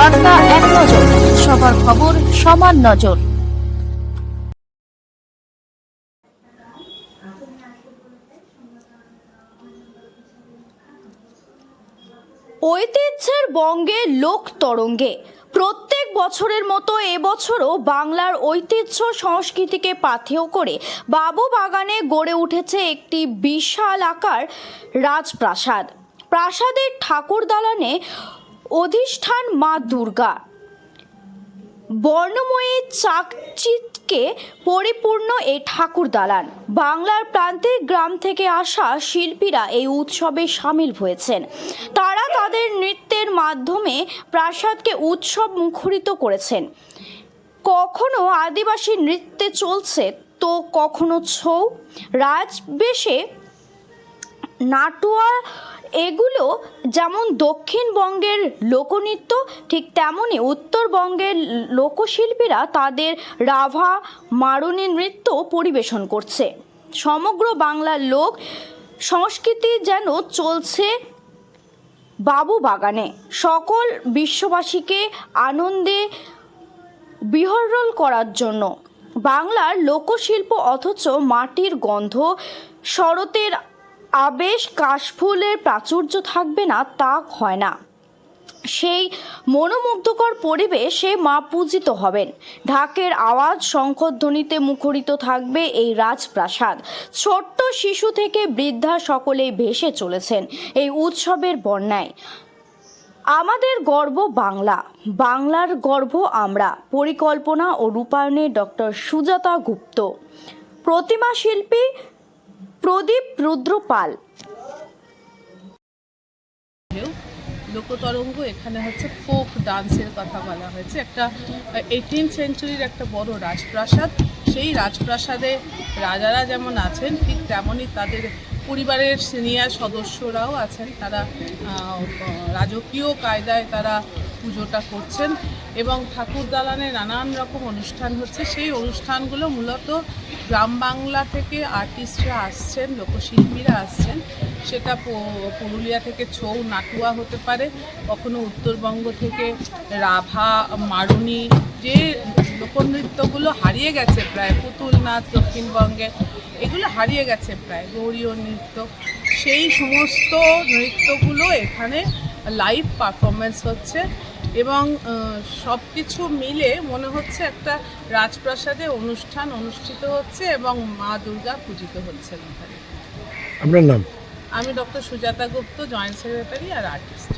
বার্তা এক নজর, সবার খবর সমান নজর। ঐতিহ্যের বঙ্গে লোক তরঙ্গে। প্রত্যেক বছরের মতো এবছরও বাংলার ঐতিহ্য সংস্কৃতিকে পাথেয় করে বাবু বাগানে গড়ে উঠেছে একটি বিশাল আকার রাজপ্রাসাদ। প্রাসাদের ঠাকুর দালানে অধিষ্ঠান মা দুর্গা। বর্ণময়ী চাকচিতকে পরিপূর্ণ এই ঠাকুর দালান। বাংলার প্রান্তিক গ্রাম থেকে আসা শিল্পীরা এই উৎসবে সামিল হয়েছেন। তারা তাদের নৃত্যের মাধ্যমে প্রাসাদকে উৎসব মুখরিত করেছেন। কখনো আদিবাসী নৃত্যে চলছে তো কখনো ছৌ। রাজবেশে নাটুয়া এগুলো যেমন দক্ষিণবঙ্গের লোকনৃত্য, ঠিক তেমনই উত্তরবঙ্গের লোকশিল্পীরা তাদের রাভা মারুনি নৃত্য পরিবেশন করছে। সমগ্র বাংলার লোক সংস্কৃতি যেন চলছে বাবু বাগানে। সকল বিশ্ববাসীকে আনন্দে বিহরল করার জন্য। বাংলার লোকশিল্প অথচ মাটির গন্ধ, শরতের আবেশ কাশফুলের প্রাচুর্য থাকবে না তা হয় না। সেই মনোমুগ্ধকর পরিবেশে মা পূজিত হবেন। ঢাকের আওয়াজ শঙ্খধ্বনিতে মুখরিত থাকবে এই রাজপ্রাসাদ। ছোট্ট শিশু থেকে বৃদ্ধা সকলেই ভেসে চলেছেন এই উৎসবের বন্যায়। আমাদের গর্ব বাংলা। বাংলার গর্ব আমরা। পরিকল্পনা ও রূপায়ণে ডক্টর সুজাতা গুপ্ত। প্রতিমা শিল্পী প্রদীপ রুদ্র পাল লোকতরঙ্গ, এখানে হচ্ছে ফোক ডান্সের কথা বলা হয়েছে। একটা এইটিন সেঞ্চুরির একটা বড় রাজপ্রাসাদ। সেই রাজপ্রাসাদে রাজারা যেমন আছেন, ঠিক তেমনই তাদের পরিবারের সিনিয়র সদস্যরাও আছেন। তারা রাজকীয় কায়দায় তারা পুজোটা করছেন এবং ঠাকুর দালানে নানান রকম অনুষ্ঠান হচ্ছে। সেই অনুষ্ঠানগুলো মূলত গ্রাম বাংলা থেকে আর্টিস্টরা আসছেন, লোকশিল্পীরা আসছেন। সেটা পুরুলিয়া থেকে ছৌ নাটুয়া হতে পারে, কখনো উত্তরবঙ্গ থেকে রাভা, মারুনি, যে লোকনৃত্যগুলো হারিয়ে গেছে প্রায় পুতুল নাচ দক্ষিণবঙ্গে, এগুলো হারিয়ে গেছে প্রায়, গৌরীয় নৃত্য। সেই সমস্ত নৃত্যগুলো এখানে লাইভ পারফরমেন্স হচ্ছে এবং সব কিছু মিলে মনে হচ্ছে একটা রাজপ্রাসাদে অনুষ্ঠান অনুষ্ঠিত হচ্ছে এবং মা দুর্গা পূজিত হচ্ছে এখানে। আপনার নাম? আমি doctor Sujata Gupta joint secretary আর আর্টিস্ট